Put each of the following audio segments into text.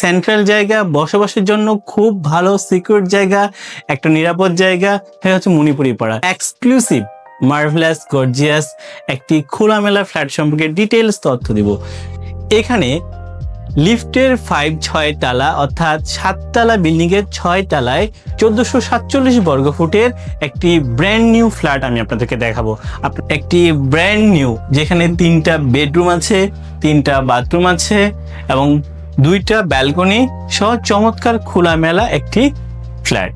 Central জায়গা, বসবাসের জন্য খুব ভালো সিকিউর জায়গা, একটা নিরাপদ জায়গা সেটা হচ্ছে মণিপুরি পাড়া। এক্সক্লুসিভ মার্ভেলাস গর্জিয়াস একটি খোলামেলা ফ্ল্যাট সম্পর্কে ডিটেলস তথ্য দিব। এখানে লিফটের ফাইভ ছয় তালা, অর্থাৎ সাততলা বিল্ডিং এর ছয় তালায় চোদ্দশো সাতচল্লিশ বর্গ ফুটের একটি ব্র্যান্ড নিউ ফ্ল্যাট আমি আপনাদেরকে দেখাবো। একটি ব্র্যান্ড নিউ যেখানে তিনটা বেডরুম আছে, তিনটা বাথরুম আছে এবং দুইটা ব্যালকনি সহ চমৎকার খোলামেলা একটি ফ্ল্যাট।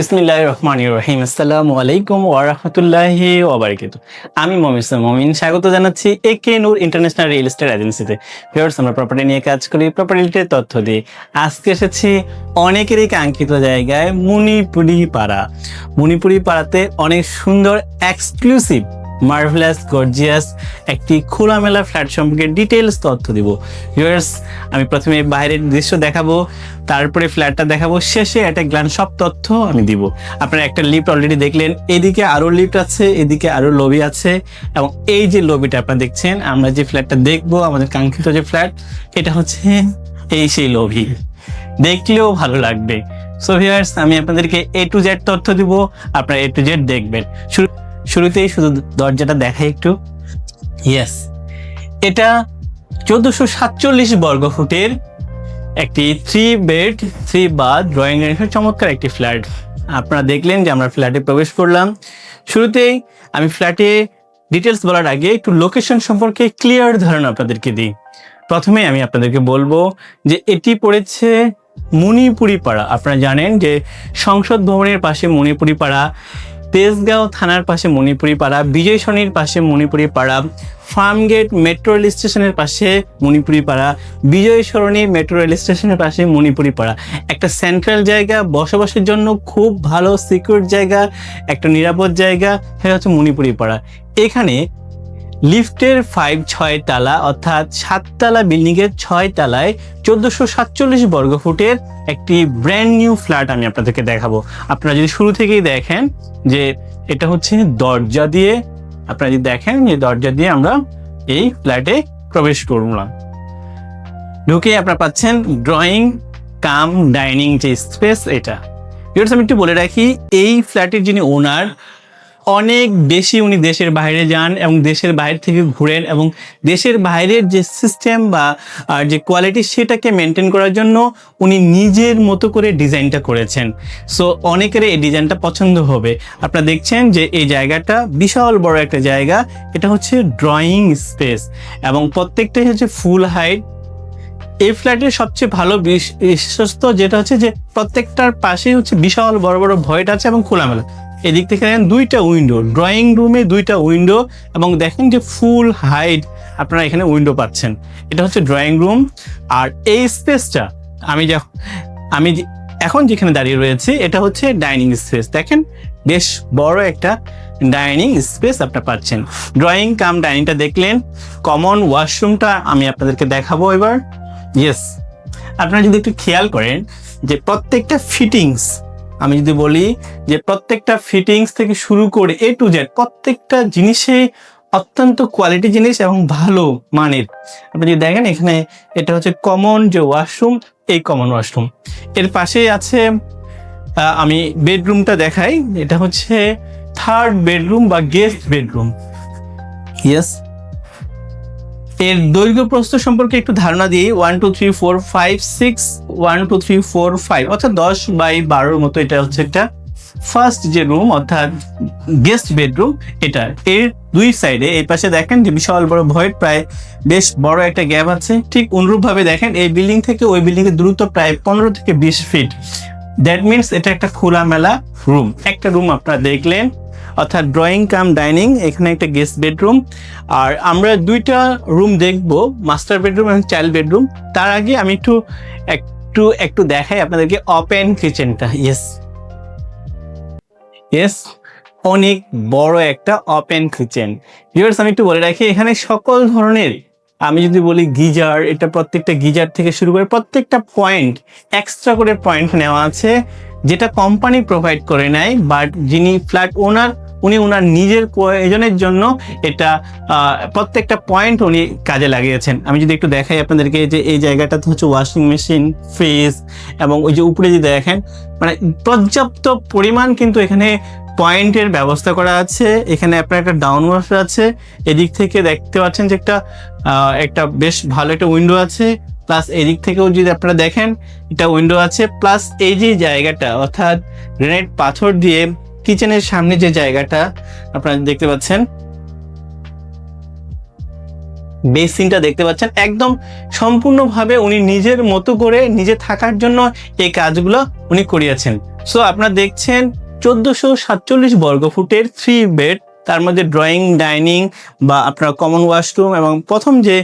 বিসমিল্লাহ রহমান রহিম। আসসালামু আলাইকুম ওয়া রাহমাতুল্লাহি ওয়া বারাকাতু আমি ইসলাম মমিন। স্বাগত জানাচ্ছি A K Noor international real estate এজেন্সিতে। ভিউয়ার্স, আমরা প্রপার্টি নিয়ে কাজ করি প্রপার্টিতে তথ্য দিই আজকে এসেছি অনেকেরই কাঙ্ক্ষিত জায়গায় মণিপুরি পাড়া। মণিপুরি পাড়াতে অনেক সুন্দর এক্সক্লুসিভ মার্ভেলাস গর্জিয়াস একটি খোলামেলা ফ্ল্যাট সম্পর্কে ডিটেলস তথ্য দিব। ভিউয়ার্স আমি প্রথমে বাইরের দৃশ্য দেখাবো, তারপরে ফ্ল্যাটটা দেখাবো, শেষে একটা গ্লান সব তথ্য আমি দিব। আপনারা একটা লিফট অলরেডি দেখলেন, এদিকে আরও লিফট আছে, এদিকে আরও লবি আছে, এবং এই যে লবিটা আপনারা দেখছেন, আমরা যে ফ্ল্যাটটা দেখব, আমাদের কাঙ্ক্ষিত যে ফ্ল্যাট এটা হচ্ছে এই সেই লবি দেখলেও ভালো লাগবে। সো ভিউয়ার্স আমি আপনাদেরকে এ টু জেড তথ্য দিব, আপনারা এ টু জেড দেখবেন। শুরু শুরুতেই শুধু দরজাটা দেখাই একটু। ইয়েস এটা চোদ্দশো সাতচল্লিশ বর্গ ফুটের একটি three bed three bath drawing এর চমৎকার একটি ফ্ল্যাট আপনারা দেখলেন যে আমরা ফ্ল্যাটে প্রবেশ করলাম। শুরুতেই আমি ফ্ল্যাটে ডিটেলস বলার আগে একটু লোকেশন সম্পর্কে ক্লিয়ার ধারণা আপনাদেরকে দিই। প্রথমে আমি আপনাদেরকে বলব যে এটি পড়েছে মণিপুরি পাড়া আপনারা জানেন যে সংসদ ভবনের পাশে মণিপুরি পাড়া তেজগাঁও থানার পাশে মণিপুরি পাড়া বিজয় সনির পাশে মণিপুরি পাড়া ফার্মগেট মেট্রো রেল স্টেশনের পাশে মণিপুরি পাড়া বিজয় সরণি মেট্রো রেল স্টেশনের পাশে মণিপুরি পাড়া একটা সেন্ট্রাল জায়গা, বসবাসের জন্য খুব ভালো সিকিউর জায়গা, একটা নিরাপদ জায়গা, সেটা হচ্ছে মণিপুরি পাড়া এখানে লিফটের ফাইভ ছয় তালা, অর্থাৎ সাততলা বিল্ডিং এর ছয় তালায় চোদ্দশো সাতচল্লিশ বর্গ ফুটের একটি ব্র্যান্ড নিউ ফ্ল্যাট আমি আপনাদেরকে দেখাবো। আপনারা যদি শুরু থেকেই দেখেন যে এটা হচ্ছে দরজা দিয়ে, আপনারা যদি দেখেন যে দরজা দিয়ে আমরা এই ফ্ল্যাটে প্রবেশ করলাম। ঢুকে আপনারা পাচ্ছেন ড্রয়িং কাম ডাইনিং যে স্পেস এটা। আমি একটু বলে রাখি, এই ফ্ল্যাটের যিনি ওনার অনেক বেশি উনি দেশের বাইরে যান এবং দেশের বাইরে থেকে ঘুরেন এবং দেশের বাইরের যে সিস্টেম বা যে কোয়ালিটি সেটাকে মেনটেন করার জন্য উনি নিজের মতো করে ডিজাইনটা করেছেন। সো অনেকের এই ডিজাইনটা পছন্দ হবে। আপনারা দেখছেন যে এই জায়গাটা বিশাল বড় একটা জায়গা। এটা হচ্ছে ড্রয়িং স্পেস এবং প্রত্যেকটাই হচ্ছে ফুল হাইট এই ফ্ল্যাটের সবচেয়ে ভালো বিশ- বিশেষত্ব যেটা হচ্ছে যে প্রত্যেকটার পাশেই হচ্ছে বিশাল বড় বড় ভয়েট আছে এবং খোলামেলা। এদিক থেকে দেখেন দুইটা উইন্ডো ড্রয়িং রুমে দুইটা উইন্ডো এবং দেখেন যে ফুল হাইট আপনারা এখানে উইন্ডো পাচ্ছেন। এটা হচ্ছে ড্রয়িং রুম আর এই স্পেসটা আমি যখন আমি যে- এখন যেখানে দাঁড়িয়ে রয়েছি, এটা হচ্ছে ডাইনিং স্পেস দেখেন বেশ বড় একটা ডাইনিং স্পেস আপনারা পাচ্ছেন। ড্রয়িং কাম ডাইনিংটা দেখলেন। কমন ওয়াশরুমটা আমি আপনাদেরকে দেখাবো এবার। ইয়েস আপনারা যদি একটু খেয়াল করেন যে প্রত্যেকটা ফিটিংস আমি যদি বলি যে প্রত্যেকটা ফিটিংস থেকে শুরু করে এ টু জেড প্রত্যেকটা জিনিসে অত্যন্ত কোয়ালিটি জিনিস এবং ভালো মানের। আপনি যদি দেখেন এখানে এটা হচ্ছে কমন যে ওয়াশরুম এই কমন ওয়াশরুম এর পাশেই আছে আমি বেডরুমটা দেখাই। এটা হচ্ছে থার্ড বেডরুম বা গেস্ট বেডরুম ইয়েস এর দৈর্ঘ্য প্রস্থ সম্পর্কে একটু ধারণা দিই one two three four five six one two three four five অর্থাৎ দশ বাই বারোর মতো এটা হচ্ছে একটা ফার্স্ট যে রুম অর্থাৎ গেস্ট বেডরুম এটা। এর দুই সাইডে এই পাশে দেখেন যে বিশাল বড় ভয়েড প্রায় বেশ বড় একটা গ্যাপ আছে। ঠিক অনুরূপভাবে দেখেন, এই বিল্ডিং থেকে ওই বিল্ডিং এর দূরত্ব প্রায় পনেরো থেকে বিশ ফিট দ্যাট মিনস এটা একটা খোলামেলা রুম একটা রুম আপনারা দেখলেন, অর্থাৎ ড্রয়িং কাম ডাইনিং এখানে একটা গেস্ট বেডরুম আর আমরা দুইটা রুম দেখব মাস্টার বেডরুম এবং চাইল্ড বেডরুম তার আগে আমি একটু একটু একটু দেখাই আপনাদেরকে ওপেন কিচেনটা ইয়েস ইয়েস অনেক বড় একটা ওপেন কিচেন ভিউয়ার্স আমি একটু বলে রাখি, এখানে সকল ধরনের আমি যদি বলি গিজার, এটা প্রত্যেকটা গিজার থেকে শুরু করে প্রত্যেকটা পয়েন্ট এক্সট্রা করে পয়েন্ট নেওয়া আছে, যেটা কোম্পানি প্রোভাইড করে নেয় বাট যিনি ফ্ল্যাট ওনার উনি ওনার নিজের প্রয়োজনের জন্য এটা প্রত্যেকটা পয়েন্ট উনি কাজে লাগিয়েছেন। আমি যদি একটু দেখাই আপনাদেরকে যে এই জায়গাটাতে হচ্ছে ওয়াশিং মেশিন ফ্রিজ এবং ওই যে উপরে যদি দেখেন মানে পর্যাপ্ত পরিমাণ কিন্তু এখানে পয়েন্টের ব্যবস্থা করা আছে। এখানে আপনার একটা ডাউন ওয়াশ আছে। এদিক থেকে দেখতে পাচ্ছেন যে একটা একটা বেশ ভালো একটা উইন্ডো আছে। প্লাস এদিক থেকেও যদি আপনারা দেখেন, এটা উইন্ডো আছে। প্লাস এই যে জায়গাটা, অর্থাৎ গ্রেনাইট পাথর দিয়ে কিচেনের সামনে যে জায়গাটা, আপনারা দেখতে পাচ্ছেন। বেসিনটা দেখতে পাচ্ছেন। একদম সম্পূর্ণভাবে উনি নিজের মতো করে নিজে থাকার জন্য এই কাজগুলো উনি করিয়েছেন। সো আপনারা দেখছেন চোদ্দশো সাতচল্লিশ বর্গ ফুটের থ্রি বেড তার মধ্যে ড্রয়িং ডাইনিং বা আপনার কমন ওয়াশরুম এবং প্রথম যে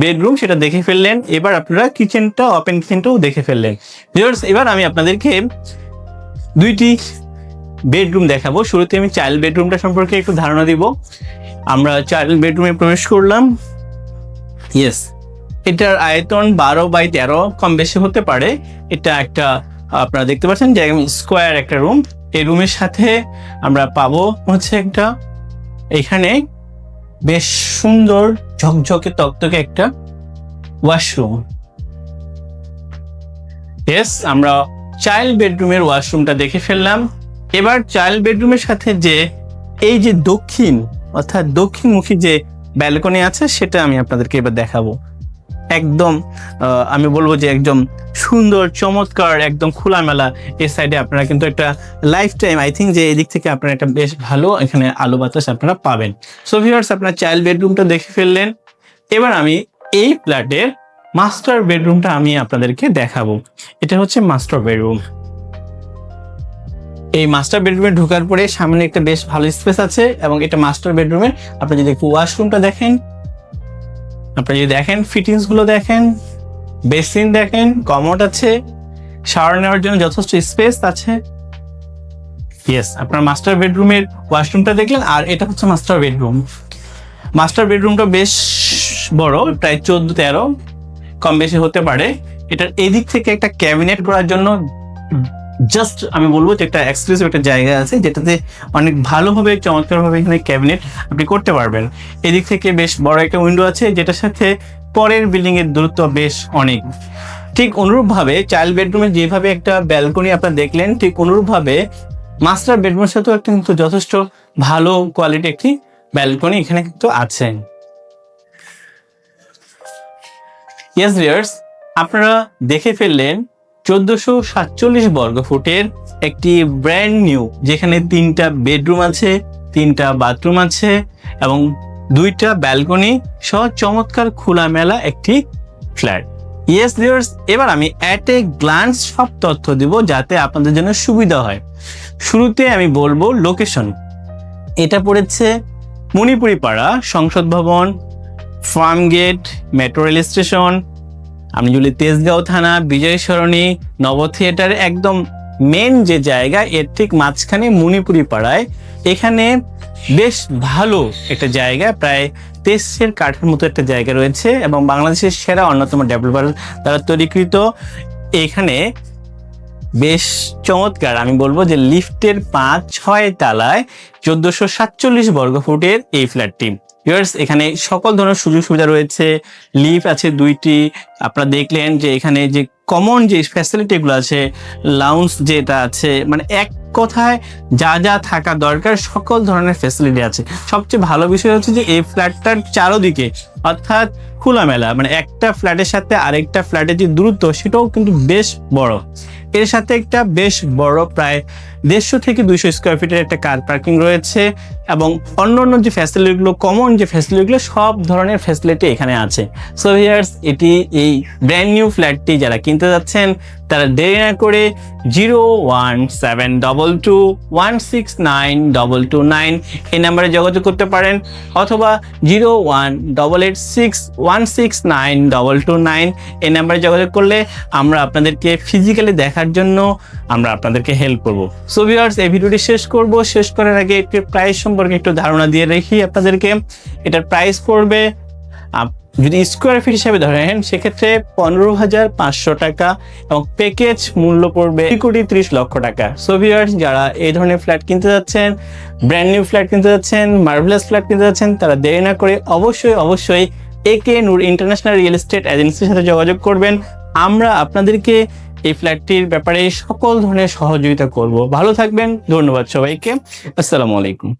বেডরুম সেটা দেখে ফেললেন। এবার আপনারা কিচেনটা ওপেন কিচেনটাও দেখে ফেললেন। এবার আমি আপনাদেরকে দুইটি বেডরুম দেখাবো। শুরুতে আমি চাইল্ড বেডরুমটা সম্পর্কে একটু ধারণা দিব। আমরা চাইল্ড বেডরুমে প্রবেশ করলাম। ইয়েস এটার আয়তন বারো বাই তেরো, কম বেশি হতে পারে। এটা একটা, আপনারা দেখতে পাচ্ছেন যে স্কোয়ার একটা রুম এই রুমের সাথে আমরা পাবো হচ্ছে একটা, এখানে বেশ সুন্দর ঝকঝকে তকতকে একটা ওয়াশরুম ইয়েস আমরা চাইল্ড বেডরুমের ওয়াশরুমটা দেখে ফেললাম। এবার চাইল্ড বেডরুমের সাথে যে, এই যে দক্ষিণ, অর্থাৎ দক্ষিণমুখী যে ব্যালকনি আছে, সেটা আমি আপনাদেরকে এবার দেখাবো। একদম আমি বলব যে একদম সুন্দর, চমৎকার, একদম খোলামেলা এই সাইডে আপনারা কিন্তু একটা লাইফ টাইম আই থিঙ্ক যে এদিক থেকে আপনারা একটা বেশ ভালো এখানে আলো বাতাস আপনারা পাবেন। সো ভিউয়ার্স আপনার চাইল্ড বেডরুমটা দেখে ফেললেন। এবার আমি এই ফ্ল্যাটের মাস্টার বেডরুমটা আমি আপনাদেরকে দেখাবো। এটা হচ্ছে মাস্টার বেডরুম এই মাস্টার বেডরুমে ঢোকার পরে সামনে একটা বেশ ভালো স্পেস আছে এবং এটা মাস্টার বেডরুমের আপনি যদি একটু ওয়াশরুমটা দেখেন আপনি যদি দেখেন ফিটিংসগুলো দেখেন বেসিন দেখেন, কমোড আছে শাওয়ার নেওয়ার জন্য যথেষ্ট স্পেস আছে। ইয়েস আপনার মাস্টার বেডরুমের ওয়াশরুমটা দেখলেন, আর এটা হচ্ছে মাস্টার বেডরুম মাস্টার বেডরুমটা বেশ বড়, প্রায় চোদ্দ তেরো, কম বেশি হতে পারে। এটার এদিক থেকে একটা ক্যাবিনেট করার জন্য জাস্ট আমি বলব যে একটা এক্সক্লুসিভ একটা জায়গা আছে, যেটাতে অনেক ভালোভাবে, চমৎকারভাবে এখানে ক্যাবিনেট আপনি করতে পারবেন। এদিক থেকে বেশ বড় একটা উইন্ডো আছে, যেটার সাথে পরের বিল্ডিং এর দূরত্ব বেশ অনেক। ঠিক অনুরূপভাবে চাইল্ড বেডরুমে যেভাবে একটা ব্যালকনি আপনারা দেখলেন, ঠিক অনুরূপভাবে মাস্টার বেডরুমের সাথেও একটা কিন্তু যথেষ্ট ভালো কোয়ালিটি একটি ব্যালকনি এখানে কিন্তু আছে। ইয়েস ভিয়ার্স আপনারা দেখে ফেললেন চোদ্দশো সাতচল্লিশ বর্গ ফুটের একটি ব্র্যান্ড নিউ যেখানে তিনটা বেডরুম আছে, তিনটা বাথরুম আছে এবং দুইটা ব্যালকনি সহ চমৎকার খোলামেলা একটি ফ্ল্যাট ইয়েস ভিউয়ার্স এবার আমি অ্যাট এ গ্লান্স সব তথ্য দিব যাতে আপনাদের জন্য সুবিধা হয়। শুরুতে আমি বলব লোকেশন এটা পড়েছে Manipuri Para Sangsad Bhaban farm gate metro rail station আপনি যদি তেজগাঁও থানা, বিজয় সরণি নব থিয়েটার একদম মেন যে জায়গা, এর ঠিক মাঝখানে মণিপুরি পাড়ায় এখানে বেশ ভালো একটা জায়গা, প্রায় তেইশের কাঠের মতো একটা জায়গা রয়েছে এবং বাংলাদেশের সেরা অন্যতম ডেভেলপার দ্বারা তৈরিকৃত। এখানে বেশ চমৎকার, আমি বলব যে লিফটের পাঁচ ছয় তালায় চোদ্দশো সাতচল্লিশ বর্গ ফুটের এই ফ্ল্যাটটি ভিউয়ার্স এখানে সকল ধরনের সুযোগ সুবিধা রয়েছে। লিফ আছে দুইটি। আপনারা দেখলেন যে এখানে যে কমন যে ফ্যাসিলিটিগুলো আছে লাউন্স যেটা আছে মানে এক কথায় যা যা থাকা দরকার, সকল ধরনের ফেসিলিটি আছে। সবচেয়ে ভালো বিষয় হচ্ছে যে, এই ফ্ল্যাটটার চারোদিকে অর্থাৎ খোলামেলা মানে একটা ফ্ল্যাটের সাথে আরেকটা ফ্ল্যাটের যে দূরত্ব, সেটাও কিন্তু বেশ বড়। এর সাথে একটা বেশ বড় প্রায় দেড়শো থেকে দুইশো স্কোয়ার ফিটের একটা কার পার্কিং রয়েছে এবং অন্য অন্য যে ফ্যাসিলিটিগুলো কমন যে ফ্যাসিলিটিগুলো সব ধরনের ফ্যাসিলিটি এখানে আছে। সো হিয়ার্স এটি, এই ব্র্যান্ড নিউ ফ্ল্যাটটি যারা কিনতে যাচ্ছেন তারা দেরি না করে zero one seven double two one six nine double two nine এই নাম্বারে যোগাযোগ করতে পারেন অথবা zero one double eight six one six nine double two nine এই নাম্বারে যোগাযোগ করলে আমরা আপনাদেরকে ফিজিক্যালি দেখার জন্য আমরা আপনাদেরকে হেল্প করব। সো ভিউয়ার্স এই ভিডিওটি শেষ করব। শেষ করার আগে একটু প্রাইস সম্পর্কে একটু ধারণা দিয়ে রেখি আপনাদেরকে। এটার প্রাইস পড়বে যদি স্কোয়ার ফিট হিসাবে ধরেন, সেক্ষেত্রে পনেরো হাজার পাঁচশো টাকা এবং প্যাকেজ মূল্য পড়বে দুই কোটি ত্রিশ লক্ষ টাকা। সো ভিউয়ার্স যারা এই ধরনের ফ্ল্যাট কিনতে যাচ্ছেন ব্র্যান্ড নিউ ফ্ল্যাট কিনতে যাচ্ছেন মার্ভেলাস ফ্ল্যাট কিনতে যাচ্ছেন, তারা দেরি না করে অবশ্যই অবশ্যই একে নূর ইন্টারন্যাশনাল রিয়েল এস্টেট এজেন্সির সাথে যোগাযোগ করবেন। আমরা আপনাদেরকে এই ফ্ল্যাটটির ব্যাপারে সকল ধরনের সহযোগিতা করব। ভালো থাকবেন, ধন্যবাদ সবাইকে। আসসালামু আলাইকুম।